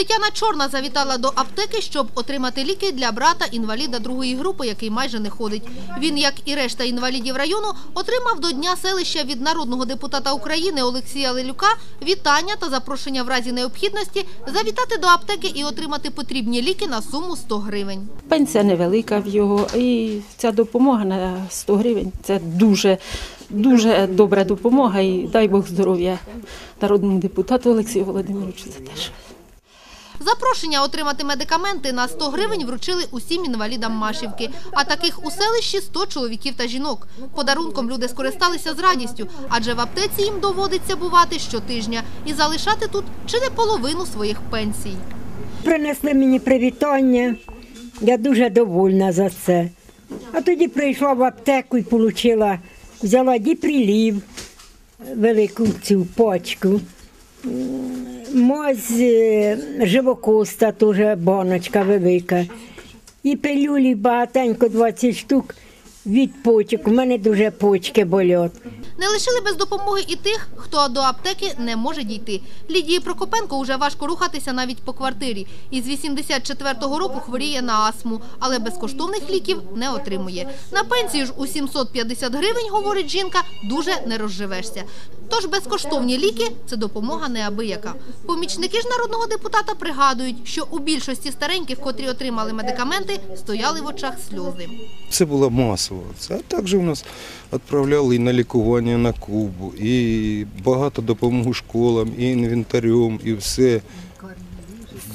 Тетяна Чорна завітала до аптеки, щоб отримати ліки для брата інваліда другої групи, який майже не ходить. Він, як і решта інвалідів району, отримав до Дня селища від народного депутата України Олексія Лелюка вітання та запрошення в разі необхідності завітати до аптеки і отримати потрібні ліки на суму 100 гривень. Пенсія невелика в його, і ця допомога на 100 гривень це дуже, дуже добра допомога. І дай Бог здоров'я народному депутату Олексію Володимировичу. Це теж. Запрошення отримати медикаменти на 100 гривень вручили усім інвалідам Машівки. А таких у селищі 100 чоловіків та жінок. Подарунком люди скористалися з радістю, адже в аптеці їм доводиться бувати щотижня і залишати тут чи не половину своїх пенсій. Принесли мені привітання. Я дуже довольна за це. А тоді прийшла в аптеку і отримала, взяла діприлів, велику цю пачку. М, живокуста дуже боночка велика. І пилюлі багатенько 20 штук від почок. У мене дуже почки болять. Не лишили без допомоги і тих, хто до аптеки не може дійти. Лідії Прокопенко уже важко рухатися навіть по квартирі. Із 84-го року хворіє на астму, але безкоштовних ліків не отримує. На пенсію ж у 750 гривень, говорить жінка, дуже не розживешся. Тож безкоштовні ліки – це допомога неабияка. Помічники ж народного депутата пригадують, що у більшості стареньких, котрі отримали медикаменти, стояли в очах сльози. Це було масово. Це а також у нас відправляли і на лікування на Кубу, і багато допомоги школам, і інвентарем, і все.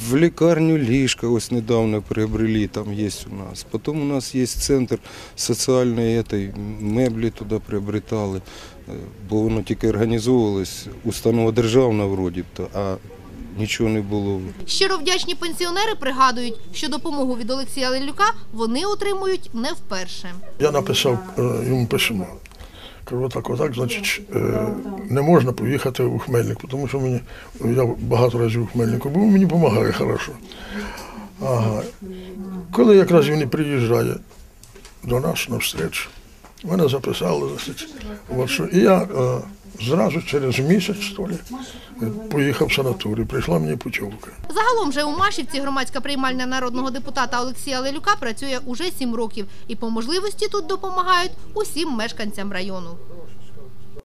В лікарню ліжка ось недавно приобрели, там є у нас. Потім у нас є центр соціальної этой, меблі туди приобретали, е, бо воно тільки організовувалось, установа державна вроді, а нічого не було. Щиро вдячні пенсіонери пригадують, що допомогу від Олексія Лелюка вони отримують не вперше. Я написав е, йому письмо. Кажу, отак, отак, значить, е, не можна поїхати у Хмельник, тому що мені, я багато разів у Хмельнику був, мені допомагає хорошо. Ага. Коли якраз він приїжджає до нас на встречу, мене записали, значить, от що, і я е, зразу через місяць, що ли, поїхав в санаторій, прийшла мені путівка. Загалом же у Машівці громадська приймальня народного депутата Олексія Лелюка працює уже сім років і по можливості тут допомагають усім мешканцям району.